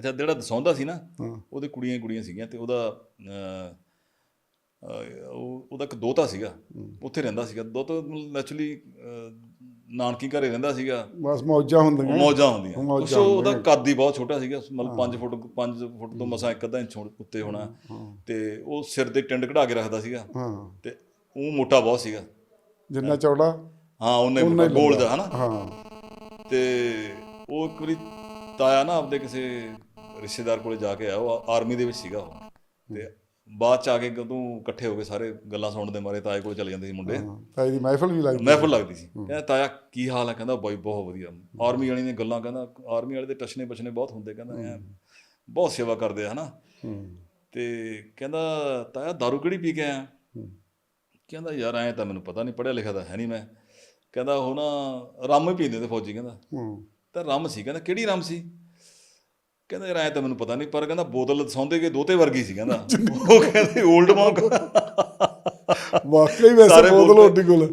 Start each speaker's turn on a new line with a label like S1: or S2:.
S1: ਅੱਛਾ ਜਿਹੜਾ ਦਸਾਉਂਦਾ ਸੀ ਨਾ ਉਹਦੇ ਕੁੜੀਆਂ ਹੀ ਕੁੜੀਆਂ ਸੀਗੀਆਂ ਤੇ ਉਹਦਾ ਉਹ ਉਹਦਾ ਇੱਕ ਦੋਤਾ ਸੀਗਾ। ਉੱਥੇ ਰਹਿੰਦਾ ਸੀਗਾ। ਦੋਤਾ ਨੈਚੁਰਲੀ ਨਾਨਕੀ ਘਰੇ ਰਹਿੰਦਾ ਸੀਗਾ।
S2: ਬਸ ਮੌਜਾਂ ਹੁੰਦੀਆਂ।
S1: ਮੌਜਾਂ ਹੁੰਦੀਆਂ। ਕੁਛ ਉਹਦਾ ਕੱਦ ਹੀ ਬਹੁਤ ਛੋਟਾ ਸੀਗਾ। ਮਤਲਬ 5 ਫੁੱਟ 5 ਫੁੱਟ ਤੋਂ ਮਸਾਂ ਇੱਕ ਅੱਧਾ ਇੰਚ ਉੱਤੇ ਹੋਣਾ। ਤੇ ਉਹ ਸਿਰ ਤੇ ਟਿੰਡ ਕਢਾ ਕੇ ਰੱਖਦਾ ਸੀਗਾ।
S2: ਹਾਂ।
S1: ਤੇ ਉਹ ਮੋਟਾ ਬਹੁਤ ਸੀਗਾ।
S2: ਜਿੰਨਾ ਚੌੜਾ?
S1: ਹਾਂ ਉਹਨੇ ਗੋਲ। ਦਾ ਹਨਾ?
S2: ਹਾਂ।
S1: ਤੇ ਉਹ ਇੱਕ ਵਾਰੀ ਤਾਇਆ ਨਾ ਆਪਦੇ ਕਿਸੇ ਰਿਸ਼ਤੇਦਾਰ ਕੋਲੇ ਜਾ ਕੇ ਆਇਆ ਉਹ ਆਰਮੀ ਦੇ ਵਿੱਚ ਸੀਗਾ ਉਹ। ਤੇ ਬਾਅਦ ਚ ਆ ਕੇ ਜਦੋਂ ਇਕੱਠੇ ਹੋ ਗਏ ਸਾਰੇ ਗੱਲਾਂ ਸੁਣਨ ਦੇ ਮਾਰੇ ਤਾਏ ਕੋਲ ਚਲੇ ਜਾਂਦੇ ਸੀ ਮੁੰਡੇ।
S2: ਹਾਂ ਤਾਂ ਇਹਦੀ ਮਹਿਫਲ ਵੀ ਲੱਗਦੀ।
S1: ਮਹਿਫਲ ਲੱਗਦੀ ਸੀ। ਕਹਿੰਦਾ ਤਾਇਆ ਕੀ ਹਾਲ ਹੈ ਕਹਿੰਦਾ ਬਾਈ ਬਹੁਤ ਵਧੀਆ। ਆਰਮੀ ਵਾਲੀ ਨੇ ਗੱਲਾਂ ਕਹਿੰਦਾ ਆਰਮੀ ਵਾਲੇ ਦੇ ਟਸ਼ਨੇ ਬਚਨੇ ਬਹੁਤ ਹੁੰਦੇ ਕਹਿੰਦਾ ਐਂ ਬਹੁਤ ਸੇਵਾ ਕਰਦੇ ਆ ਹਨਾ? ਤੇ ਕਹਿੰਦਾ ਤਾਇਆ ਦਾਰੂ ਕਿਹੜੀ ਪੀ ਕੇ ਆਇਆ। ਕਹਿੰਦਾ ਯਾਰ ਐਂ ਤਾਂ ਮੈਨੂੰ ਪਤਾ ਨਹੀਂ ਪੜਿਆ ਲਿਖਿਆ ਤਾਂ ਹੈ ਨਹੀਂ ਮੈਂ। ਕਹਿੰਦਾ ਉਹ ਨਾ ਰੰਮ ਹੀ ਪੀਂਦੇ ਤੇ ਫੌਜੀ ਕਹਿੰਦਾ।
S2: ਹੂੰ।
S1: ਤਾਂ ਰੰਮ ਸੀ ਕਹਿੰਦਾ ਕਿਹੜੀ ਰੰਮ ਸੀ? ਕਹਿੰਦਾ ਯਾਰ ਐਂ ਤਾਂ ਮੈਨੂੰ ਪਤਾ ਨਹੀਂ ਪਰ ਕਹਿੰਦਾ ਬੋਤਲ ਸੌਂਦੇ ਕੇ ਦੋਤੇ ਵਰਗੀ ਸੀ ਕਹਿੰਦਾ। ਉਹ ਕਹਿੰਦੇ 올ਡ ਮੌਂਕ
S2: ਵਾਕਈ ਵੈਸੇ ਬੋਤਲ ਉਹਦੀ ਕੋਲ।